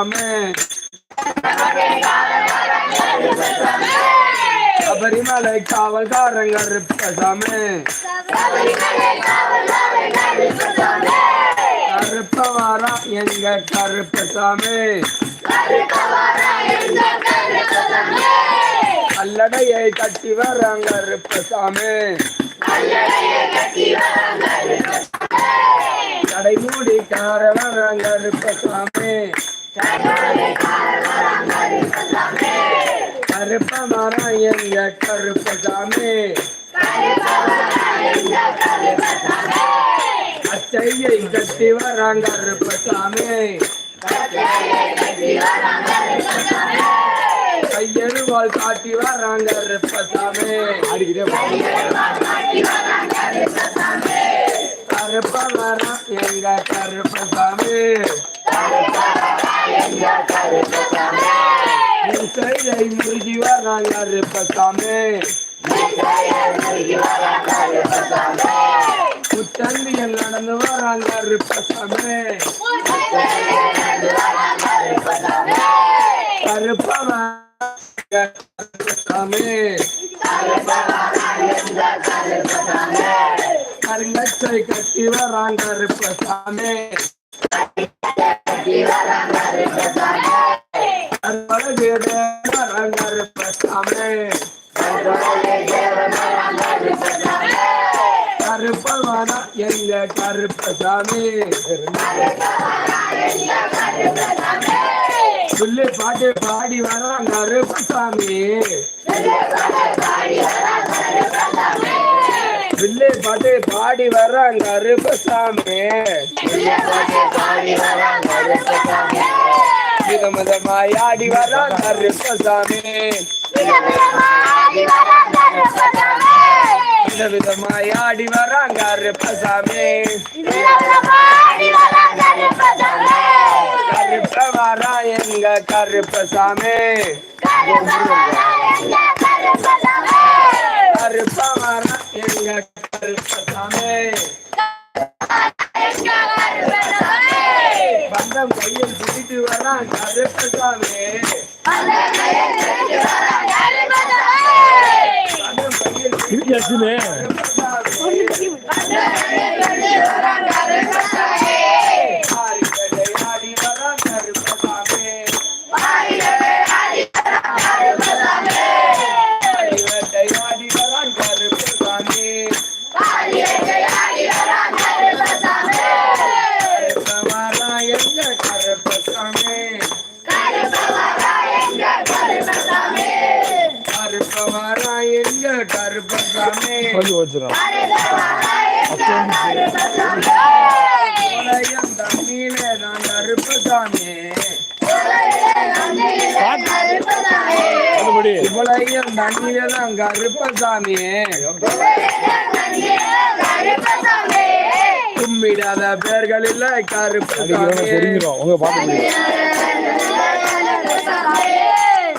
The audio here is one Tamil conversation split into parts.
கருப்பசாமி சபரிமலை காவல்காரங்க கருப்பசாமி கருப்பவாரா எங்க கருப்பசாமி கல்லடையை கட்டி வராங்க கருப்பசாமி கடை மூடி கார வராங்க கருப்பசாமி கருப்ப மரம் எங்க கருப்பசாமி. அச்சையை கட்டி வராங்க கருப்பசாமி. கையெழுவால் காட்டி வராங்க கருப்பசாமி கருப்ப மரம் எங்க கருப்பசாமி இசையை முருகி வராங்க கருப்பசாமி. முத்தந்தியில் நடந்து வராங்க கருப்பசாமி கருப்ப கருங்கச்சை கட்டி வராங்க கருப்பவான எங்க கருப்பசாமி சொல்லு பாட்டு பாடி வராங்க கருப்பசாமி வில்லே பாட்டு பாடி வர்றாங்க கருப்பசாமி விதமதமாயாடி விதமாய் கருப்பசாமி. வித ஆடி வர்றாங்க கருப்பசாமி கருப்ப வரா எங்க கருப்பசாமி கருப்ப வரா எங்க கருப்பசாமி கையில் பிடித்து வரான் கருப்பசாமி brasileira. கருப்பசாமி இவ்வளையும் தண்ணீர தான் கருப்பசாமி கும்பிடாத பேர்கள் இல்ல கருப்பசாமி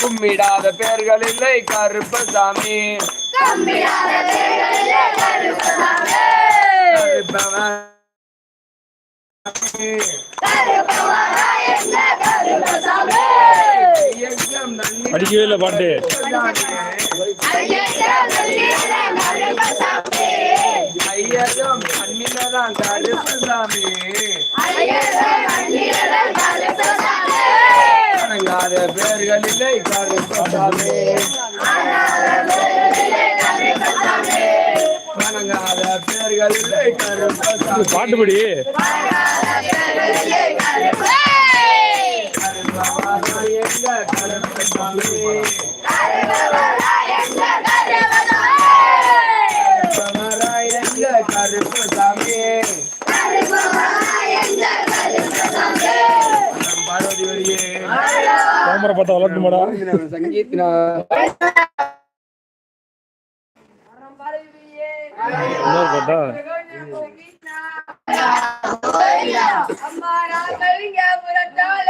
கும்பிடாத பேர்கள் இல்லை கருப்பசாமி அடிக்கவே இல்லை பாட்டு. ஐயகம் கருப்பசாமி கருப்பவாரா எங்க கருப்பசாமி? பார்வதி வரியே கேமரா பார்த்தா வளர்த்துமாடா. சங்கீத்னா અમારા કરિયા મુરતા